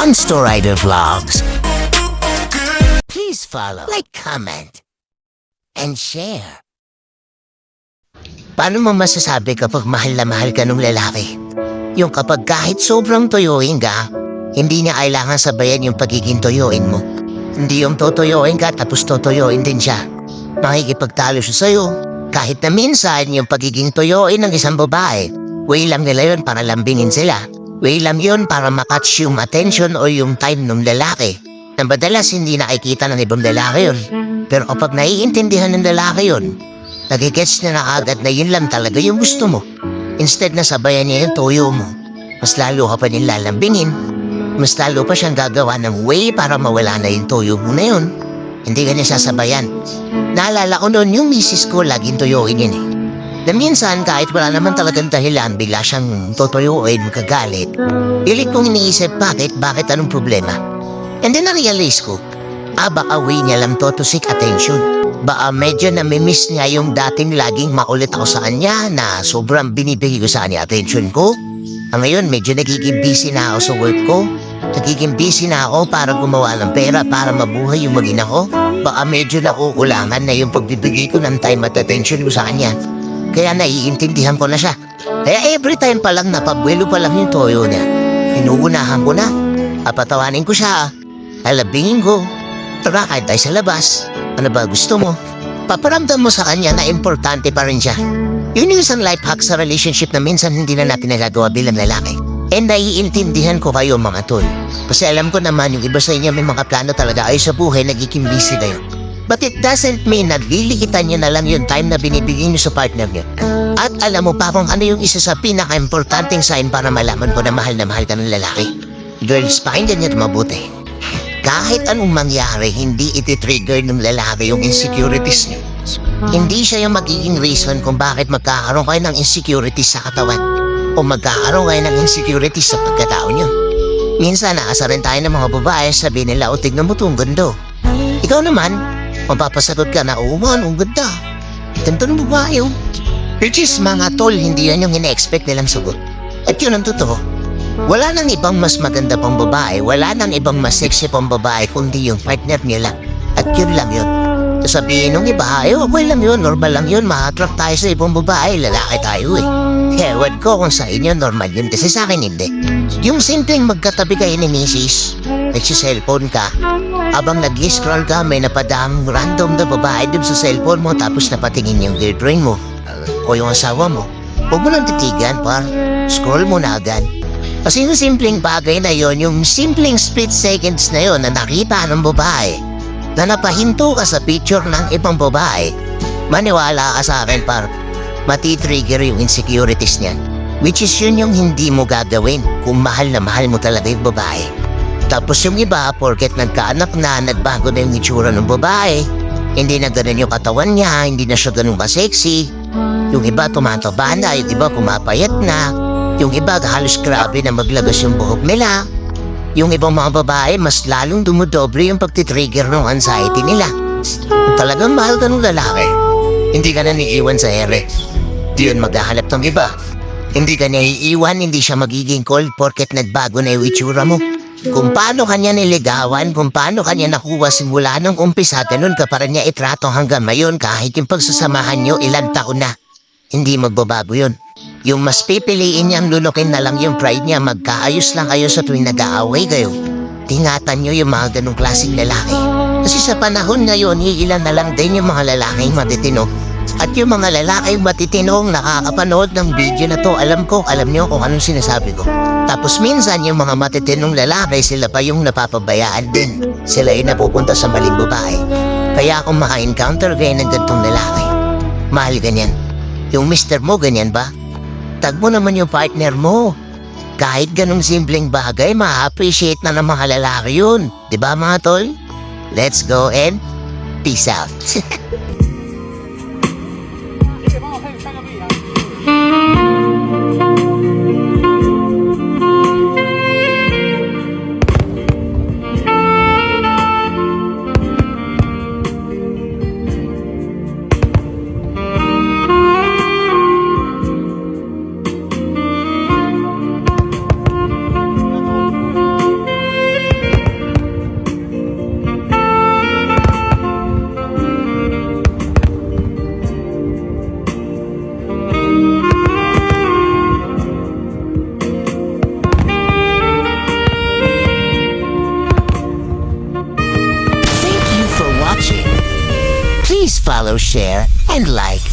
Monster Rider Vlogs. Please follow, like, comment, and share. Paano mo masasabi kapag mahal na mahal ka ng lalaki? Yung kapag kahit sobrang tuyuin ka, hindi niya kailangan sabayan yung pagiging tuyuin mo. Hindi yung tutuyuin ka tapos tutuyuin din siya. Makikipagtalo siya sa'yo. Kahit na minsan yung pagiging tuyuin ng isang babae, way lang nila yun para lambingin sila. Way lang yun para makatch yung attention o yung time ng lalaki. Na madalas hindi nakikita ng ibang lalaki yun. Pero kapag naiintindihan ng lalaki yun, nagigets niya na agad na yun lang talaga yung gusto mo. Instead na sabayan niya yung tuyo mo, mas lalo ka pa nilalambingin. Mas lalo pa siyang gagawa ng way para mawala na yung tuyo mo na yun. Hindi ka sasabayan. Naalala ko noon yung misis ko laging tuyuin yun eh. Na minsan kahit wala naman talagang dahilan bigla siyang tutuyuin magagalit. Pilit kong iniisip bakit, bakit anong problema. And then na-realize ko, ah baka way niya lang to to seek attention. Baka medyo namimiss niya yung dating laging makulit ako sa kanya na sobrang binibigay ko sa kanya attention ko. Ah, ngayon medyo nagiging busy na ako sa work ko. Nagiging busy na ako para gumawa ng pera para mabuhay yung magina ko. Baka medyo nakukulangan na yung pagbibigay ko ng time at attention ko sa kanya. Kaya naiintindihan ko na siya. Kaya every time pa lang napabuelo pa lang yung toyo niya. Inuunahan ko na. Papatawanin ko siya. Alabingin ko. Tara kahit tayo sa labas. Ano ba gusto mo? Paparamdam mo sa kanya na importante pa rin siya. Yun yung isang life hack sa relationship na minsan hindi na natin nagagawa bilang lalaki. And naiintindihan ko kayo mga tol. Kasi alam ko naman yung iba sa inyo may mga plano talaga ay sa buhay nagiging busy kayo. But it doesn't mean na lilikitan nyo na lang yung time na binibigay nyo sa partner nyo. At alam mo pa kung ano yung isa sa pinaka-importanting sign para malaman ko na mahal na mahal ka ng lalaki. Girls, pakinggan nyo ito mabuti. Kahit anong mangyari, hindi iti-trigger ng lalaki yung insecurities niyo. Hindi siya yung magiging reason kung bakit magkakaroon kayo ng insecurities sa katawan o magkakaroon kayo ng insecurities sa pagkatao niyo. Minsan naasa rin tayo ng mga babae, sabi nila, o tignan mo itong ganda. Ikaw naman, mapapasagot ka na, oo man, ang ganda. Ganda ng babae, oh. Which is mga tol, hindi yan yung ina-expect nilang sagot. At yun ang totoo. Wala nang ibang mas maganda pang babae, wala nang ibang mas sexy pang babae, kundi yung partner nila. At yun lang yun. Sabihin nung iba, ay okay lang yun, normal lang yun, ma-attract tayo sa ibang babae, lalaki tayo eh. Ewan ko kung sa inyo normal yun, kasi sa akin hindi. Yung simpleng magkatabi kayo ni misis, nagsiselfone ka, abang nag-scroll ka, may napadang random na babae dun sa cellphone mo, tapos napatingin yung girlfriend mo, o yung asawa mo. Huwag mo lang titigan, par. Scroll mo na agad. Kasi yung simpleng bagay na yon, yung simpleng split seconds na yon na nakita ng babae, na napahinto ka sa picture ng ibang babae, maniwala ka sa akin par, matitrigger yung insecurities niyan. Which is yun yung hindi mo gagawin kung mahal na mahal mo talaga yung babae. Tapos yung iba, porket nagkaanak na, nagbago na yung itsura ng babae, hindi na ganun yung katawan niya, hindi na siya ganun ka-sexy. Yung iba tumataba na, yung iba pumapayat na, yung iba halos grabe na maglagas yung buhok nila. Yung ibang mga babae, mas lalong dumudobre yung pagtitrigger ng anxiety nila. Talagang mahal ka ng lalaki, hindi ka na niiwan sa ere. Di yun maghahanap ng iba. Hindi ka niya iiwan, hindi siya magiging cold porket nagbago na yung itsura mo. Kung paano kanya niligawan, kung paano kanya nakuha simula nung umpisa, ganun ka para niya itrato hanggang ngayon kahit yung pagsasamahan nyo ilang taon na. Hindi magbabago yun. Yung mas pipiliin niyang lunukin na lang yung pride niya, magkaayos lang kayo sa tuwing nag-aaway kayo. Tingatan niyo yung mga ganong klaseng lalaki. Kasi sa panahon ngayon, iilan na lang din yung mga lalaking matitino. At yung mga lalaking matitinong nakakapanood ng video na to, alam ko, alam niyo kung anong sinasabi ko. Tapos minsan yung mga matitinong lalaki, sila pa yung napapabayaan din. Sila yung napupunta sa maling babae. Kaya kung maka-encounter kayo ng gantong lalaki, mahal ganyan. Yung mister mo, ganyan ba? Tag mo naman yung partner mo. Kahit ganong simpleng bagay, ma-appreciate na ng mga lalaki yun. Ba mga tol? Let's go and peace out. follow, share, and like.